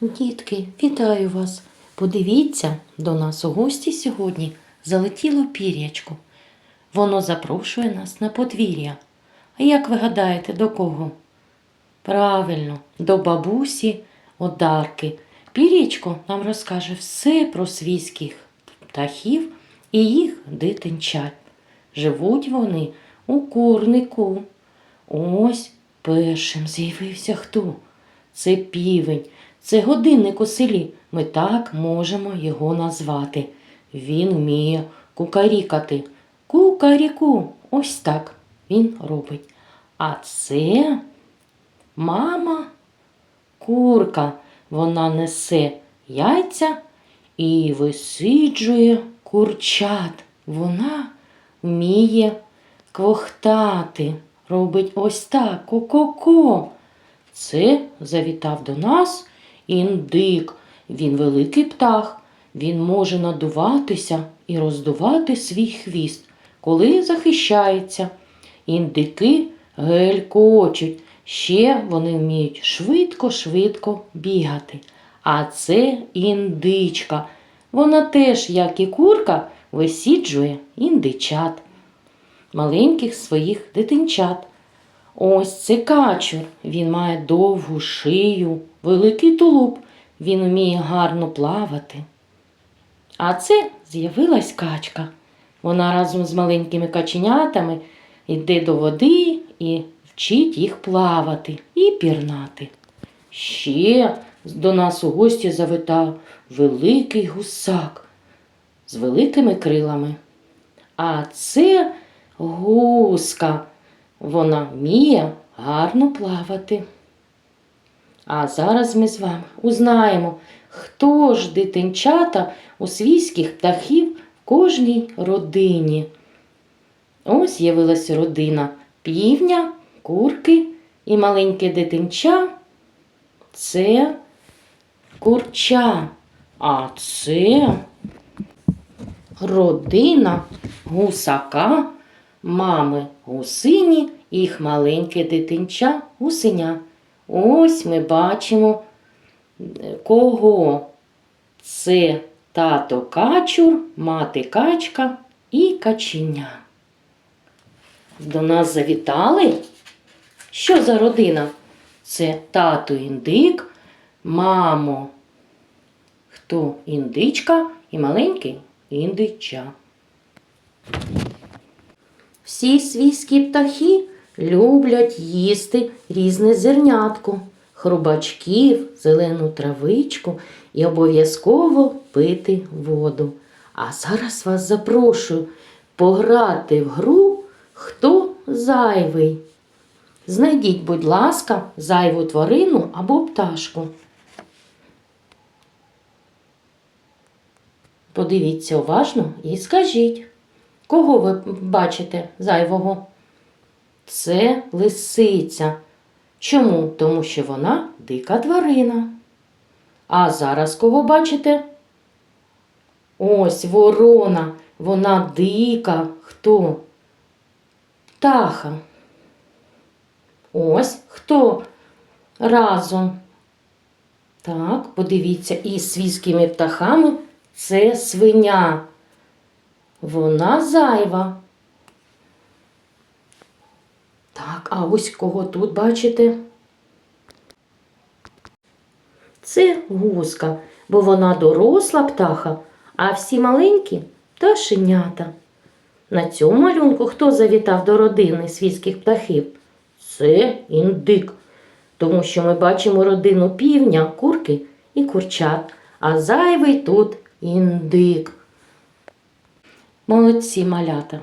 Дітки, вітаю вас! Подивіться, до нас у гості сьогодні залетіло пір'ячко. Воно запрошує нас на подвір'я. А як ви гадаєте, до кого? Правильно, до бабусі Одарки. Пір'ячко нам розкаже все про свійських птахів і їх дитинчат. Живуть вони у курнику. Ось першим з'явився хто? Це півень, це годинник у селі. Ми так можемо його назвати. Він вміє кукарікати. Кукаріку. Ось так він робить. А це мама курка. Вона несе яйця і висиджує курчат. Вона вміє квохтати. Робить ось так ко-ко-ко. Це завітав до нас індик. Він великий птах. Він може надуватися і роздувати свій хвіст, коли захищається. Індики гелькочуть. Ще вони вміють швидко-швидко бігати. А це індичка. Вона теж, як і курка, висіджує індичат, маленьких своїх дитинчат. Ось це качур. Він має довгу шию, великий тулуб. Він вміє гарно плавати. А це з'явилась качка. Вона разом з маленькими каченятами йде до води і вчить їх плавати і пірнати. Ще до нас у гості завитав великий гусак з великими крилами. А це гуска. Вона вміє гарно плавати. А зараз ми з вами узнаємо, хто ж дитинчата у свійських птахів в кожній родині. Ось з'явилася родина півня, курки і маленьке дитинча. Це курча. А це родина гусака, мами гусині їх маленьке дитинча гусеня. Ось ми бачимо е, кого. Це тато качур, мати качка і каченя. До нас завітали. Що за родина? Це тато індик, мамо. Хто індичка і маленький індича. Всі свійські птахи люблять їсти різне зернятко, хрубачків, зелену травичку і обов'язково пити воду. А зараз вас запрошую пограти в гру Хто зайвий. Знайдіть, будь ласка, зайву тварину або пташку. Подивіться уважно і скажіть, кого ви бачите зайвого? Це лисиця. Чому? Тому що вона дика тварина. А зараз кого бачите? Ось ворона. Вона дика. Хто? Птаха. Ось хто разом. Так, подивіться, із свійськими птахами це свиня. Вона зайва. Так, а ось кого тут бачите? Це гуска, бо вона доросла птаха, а всі маленькі пташенята. На цьому малюнку хто завітав до родини свійських птахів? Це індик, тому що ми бачимо родину півня, курки і курчат, а зайвий тут індик. Молодці малята.